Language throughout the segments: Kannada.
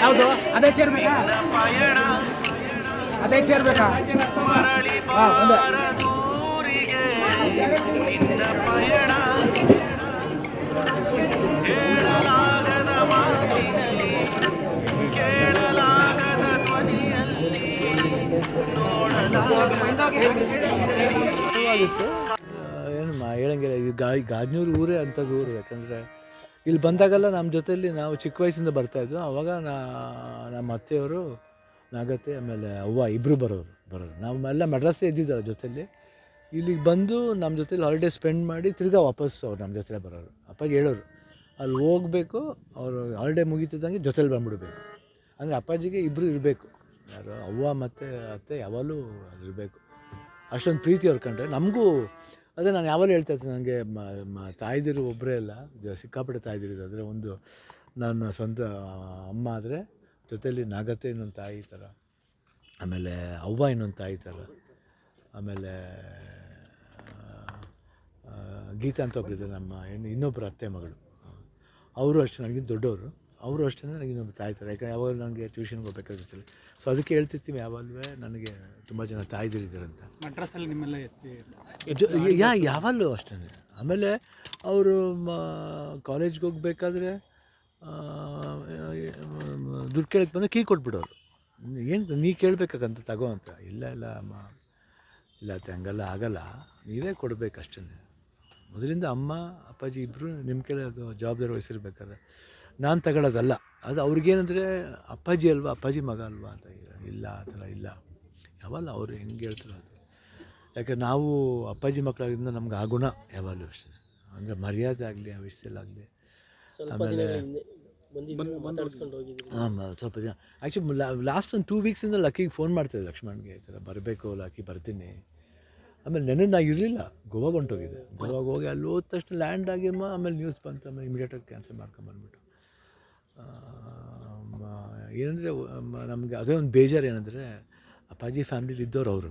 ಯಾವುದು ಅದೇ ಚೇರ್ ಬೇಕಾ ಅದೇ ಚೇರ್ ಬೇಕಾ ಹಾಂ ಒಂದೇ ಆಗಿತ್ತು ಏನು ಮಾ, ಹೇಳಂಗಿಲ್ಲ. ಈ ಗಾ ಗಾಜ್ನೂರು ಊರೇ ಅಂಥದ್ದು ಊರು, ಯಾಕಂದರೆ ಇಲ್ಲಿ ಬಂದಾಗೆಲ್ಲ ನಮ್ಮ ಜೊತೆಯಲ್ಲಿ ನಾವು ಚಿಕ್ಕ ವಯಸ್ಸಿಂದ ಬರ್ತಾಯಿದ್ವು ಅವಾಗ ನಾ, ನಮ್ಮ ಅತ್ತೆಯವರು, ನಾಗತ್ತೆ, ಆಮೇಲೆ ಅವ್ವ ಇಬ್ಬರು ಬರೋರು ಬರೋರು. ನಾವು ಎಲ್ಲ ಇದ್ದಿದ್ದು ಅವ್ರ ಜೊತೆಯಲ್ಲಿ. ಇಲ್ಲಿಗೆ ಬಂದು ನಮ್ಮ ಜೊತೆಲಿ ಹಾಲಿಡೇ ಸ್ಪೆಂಡ್ ಮಾಡಿ ತಿರ್ಗಾ ವಾಪಸ್ಸು ಅವ್ರು ನಮ್ಮ ಜೊತೆ ಬರೋರು. ಅಪ್ಪಾಜಿ ಹೇಳೋರು, ಅಲ್ಲಿ ಹೋಗಬೇಕು, ಅವರು ಹಾಲಿಡೇ ಮುಗೀತಿದ್ದಂಗೆ ಜೊತೆಲಿ ಬಂದ್ಬಿಡ್ಬೇಕು. ಅಂದರೆ ಅಪ್ಪಾಜಿಗೆ ಇಬ್ಬರು ಇರಬೇಕು. ಯಾರು ಅವ್ವ ಮತ್ತು ಅತ್ತೆ ಯಾವಾಗಲೂ ಇರಬೇಕು. ಅಷ್ಟೊಂದು ಪ್ರೀತಿ ಅವ್ರು ಕಂಡ್ರೆ. ನಮಗೂ ಅದೇ ನಾನು ಯಾವಾಗಲೂ ಹೇಳ್ತಾ ಇರ್ತೀನಿ ನನಗೆ ತಾಯ್ದಿರು ಒಬ್ಬರೇ ಅಲ್ಲ ಸಿಕ್ಕಾಪಟ್ಟೆ ತಾಯಿದಿರು ಅಂದರೆ ಒಂದು ನನ್ನ ಸ್ವಂತ ಅಮ್ಮ ಆದರೆ ಜೊತೆಯಲ್ಲಿ ನಾಗತ್ತೆ ಇನ್ನೊಂದು ತಾಯಿ ಥರ ಆಮೇಲೆ ಅವ್ವ ಇನ್ನೊಂದು ತಾಯಿ ಥರ ಆಮೇಲೆ ಗೀತಾ ಅಂತ ಒಬ್ಬರಿದ್ದಾರೆ ನಮ್ಮ ಇನ್ನು ಇನ್ನೊಬ್ಬರು ಅತ್ತೆ ಮಗಳು. ಅವರು ಅಷ್ಟೇ, ನನಗಿಂತ ದೊಡ್ಡವರು. ಅವರು ಅಷ್ಟೇ ನನಗೆ ಇನ್ನೊಂದು ತಾಯ್ತಾರೆ ಯಾಕಂದರೆ ಯಾವಾಗಲೂ ಯಾವಾಗ ನನಗೆ ಟ್ಯೂಷನ್ಗೆ ಹೋಗ್ಬೇಕಾಗಿರ್ತಿಲ್ಲ ಸೊ ಅದಕ್ಕೆ ಹೇಳ್ತಿರ್ತೀವಿ ಯಾವಾಗಲೂ ನನಗೆ ತುಂಬ ಜನ ತಾಯ್ದಿರಿದ್ದಾರಂತ ಮಡ್ರಸಲ್ಲಿ ನಿಮ್ಮೆಲ್ಲ ಎತ್ತಿ ಯಾ ಯಾವಾಗಲೂ ಅಷ್ಟೇ ಆಮೇಲೆ ಅವರು ಕಾಲೇಜ್ಗೆ ಹೋಗ್ಬೇಕಾದ್ರೆ ದುಡ್ಡು ಕೇಳಕ್ಕೆ ಬಂದರೆ ಕೀ ಕೊಟ್ಬಿಡೋರು. ಏನು ನೀ ಕೇಳಬೇಕಂತ ತಗೋ ಅಂತ. ಇಲ್ಲ ಇಲ್ಲ ಅಮ್ಮ. ಇಲ್ಲ ಅತ್ತೆ ಹಂಗಲ್ಲ ಆಗಲ್ಲ ನೀವೇ ಕೊಡಬೇಕಷ್ಟೇ ಮೊದಲಿಂದ ಅಮ್ಮ ಅಪ್ಪಾಜಿ ಇಬ್ಬರು ನಿಮ್ಮ ಕೈಲಿ ಅದು ಜವಾಬ್ದಾರಿ ವಹಿಸಿರ್ಬೇಕಾದ್ರೆ. ನಾನು ತಗೊಳ್ಳೋದಲ್ಲ ಅದು ಅವ್ರಿಗೇನಂದರೆ ಅಪ್ಪಾಜಿ ಅಲ್ವಾ ಅಪ್ಪಾಜಿ ಮಗ ಅಲ್ವಾ ಅಂತ ಇಲ್ಲ ಆ ಥರ ಇಲ್ಲ. ಯಾವಲ್ಲ ಅವ್ರು ಹೆಂಗೆ ಹೇಳ್ತಾರೋ ಅದು. ಯಾಕೆ ನಾವು ಅಪ್ಪಾಜಿ ಮಕ್ಕಳಾಗಿಂದ ನಮ್ಗೆ ಆ ಗುಣ ಯಾವಾಗಲೂ ಅಷ್ಟೇ. ಅಂದರೆ ಮರ್ಯಾದೆ ಆಗಲಿ ಆ ವಿಷಯದಲ್ಲಾಗಲಿ ಆಮೇಲೆ ಹಾಂ ಸ್ವಲ್ಪ ದಿನ. ಆ್ಯಕ್ಚುಲಿ ಲಾಸ್ಟ್ ಒಂದು ಟೂ ವೀಕ್ಸಿಂದ ಲಕ್ಕಿಗೆ ಫೋನ್ ಮಾಡ್ತಾರೆ ಲಕ್ಷ್ಮಣ್ಗೆ ಈ ಥರ ಬರಬೇಕು ಲಕ್ಕಿ ಬರ್ತೀನಿ. ಆಮೇಲೆ ನೆನೆ ನಾ ಇರಲಿಲ್ಲ. ಗೋವಾಗ ಹೊಂಟೋಗಿದ್ದೆ. ಗೋವಾಗ ಹೋಗಿ ಅಲ್ಲಿ ಹೋದ ತಕ್ಷಣ ಲ್ಯಾಂಡ್ ಆಗಿಮ್ಮ ಆಮೇಲೆ ನ್ಯೂಸ್ ಬಂತು ಆಮೇಲೆ ಇಮಿಡಿಯೇಟಾಗಿ ಕ್ಯಾನ್ಸಲ್ ಮಾಡ್ಕೊಂಬಂದ್ಬಿಟ್ಟು ಏನಂದರೆ ನಮಗೆ ಅದೇ ಒಂದು ಬೇಜಾರು ಏನಂದರೆ ಅಪ್ಪಾಜಿ ಫ್ಯಾಮ್ಲಿಲಿ ಇದ್ದವ್ರು ಅವರು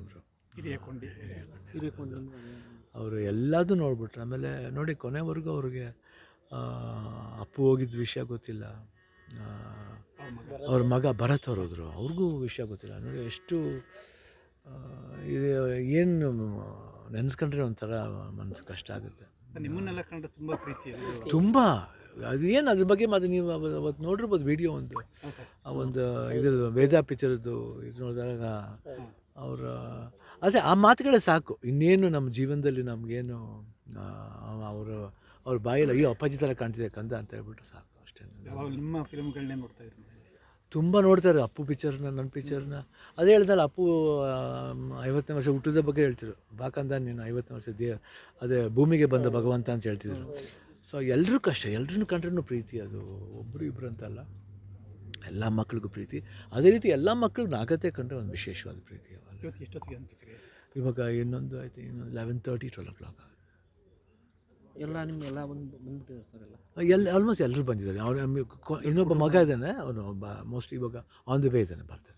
ಅವರು. ಎಲ್ಲದೂ ನೋಡ್ಬಿಟ್ರು. ಆಮೇಲೆ ನೋಡಿ ಕೊನೆವರೆಗೂ ಅವ್ರಿಗೆ ಅಪ್ಪು ಹೋಗಿದ್ದ ವಿಷಯ ಗೊತ್ತಿಲ್ಲ. ಅವ್ರ ಮಗ ಭರತ್ ಅವ್ರು ಹೋದರು ಅವ್ರಿಗೂ ವಿಷಯ ಗೊತ್ತಿಲ್ಲ. ನೋಡಿ ಎಷ್ಟು ಇದು ಏನು ನೆನೆಸ್ಕೊಂಡ್ರೆ ಒಂಥರ ಮನಸ್ಸು ಕಷ್ಟ ಆಗುತ್ತೆ. ನಿಮ್ಮನ್ನೆಲ್ಲ ಕಂಡ್ರೆ ತುಂಬ ಪ್ರೀತಿ. ತುಂಬ. ಅದು ಏನು ಅದ್ರ ಬಗ್ಗೆ ಮತ್ತೆ ನೀವು ಅವತ್ತು ನೋಡಿರ್ಬೋದು ವಿಡಿಯೋ ಒಂದು. ಆ ಒಂದು ಇದ್ರದ್ದು ವೇದಾ ಪಿಕ್ಚರದ್ದು ಇದು ನೋಡಿದಾಗ ಅವರ ಅದೇ ಆ ಮಾತುಗಳೇ ಸಾಕು. ಇನ್ನೇನು ನಮ್ಮ ಜೀವನದಲ್ಲಿ ನಮಗೇನು ಅವರು ಅವ್ರ ಬಾಯಲ್ಲಿ ಅಯ್ಯೋ ಅಪ್ಪಾಜಿ ಥರ ಕಾಣ್ತಿದೆ ಕಂದ ಅಂತ ಹೇಳ್ಬಿಟ್ಟು ಸಾಕು ಅಷ್ಟೇ. ನಿಮ್ಮ ಫಿಲ್ಮ್ಗಳನ್ನೇ ನೋಡ್ತಾ ಇದ್ರು ತುಂಬ ನೋಡ್ತಾರೆ ಅಪ್ಪು ಪಿಕ್ಚರ್ನ ನನ್ನ ಪಿಕ್ಚರ್ನ. ಅದೇ ಹೇಳ್ದಲ್ಲ ಅಪ್ಪು ಐವತ್ತನೇ ವರ್ಷ ಹುಟ್ಟಿದ ಬಗ್ಗೆ ಹೇಳ್ತಿದ್ರು. ಬಾಕಂದ ನೀನು ಐವತ್ತನೇ ವರ್ಷ ದೇ ಅದೇ ಭೂಮಿಗೆ ಬಂದ ಭಗವಂತ ಅಂತ ಹೇಳ್ತಿದ್ರು. ಸೊ ಎಲ್ಲರೂ ಕಷ್ಟ ಎಲ್ಲರೂ ಕಂಡ್ರೂ ಪ್ರೀತಿ ಅದು ಒಬ್ಬರು ಇಬ್ಬರು ಅಂತಲ್ಲ. ಎಲ್ಲ ಮಕ್ಳಿಗೂ ಪ್ರೀತಿ. ಅದೇ ರೀತಿ ಎಲ್ಲ ಮಕ್ಳಿಗೂ ನಾಗತೆ ಕಂಡ್ರೆ ಒಂದು ವಿಶೇಷವಾದ ಪ್ರೀತಿ ಅವಾಗ. ಇವತ್ತು ಎಷ್ಟೊತ್ತಿಗೆ ಇವಾಗ ಇನ್ನೊಂದು ಆಯ್ತು ಇನ್ನೊಂದು eleven thirty twelve o'clock ಎಲ್ಲ ನಿಮ್ಗೆಲ್ಲ ಬಂದು ಬಂದ್ಬಿಟ್ಟಿದ್ದಾರೆ ಸರ್ ಎಲ್ಲ? ಎಲ್ಲ ಆಲ್ಮೋಸ್ಟ್ ಎಲ್ಲರೂ ಬಂದಿದ್ದಾರೆ. ಅವ್ರು ಇನ್ನೊಬ್ಬ ಮಗ ಇದ್ದಾನೆ ಅವನು ಮೋಸ್ಟ್ ಇವಾಗ ಆನ್ ದಿ ವೇ ಇದ್ದಾನೆ ಬರ್ತಾನೆ.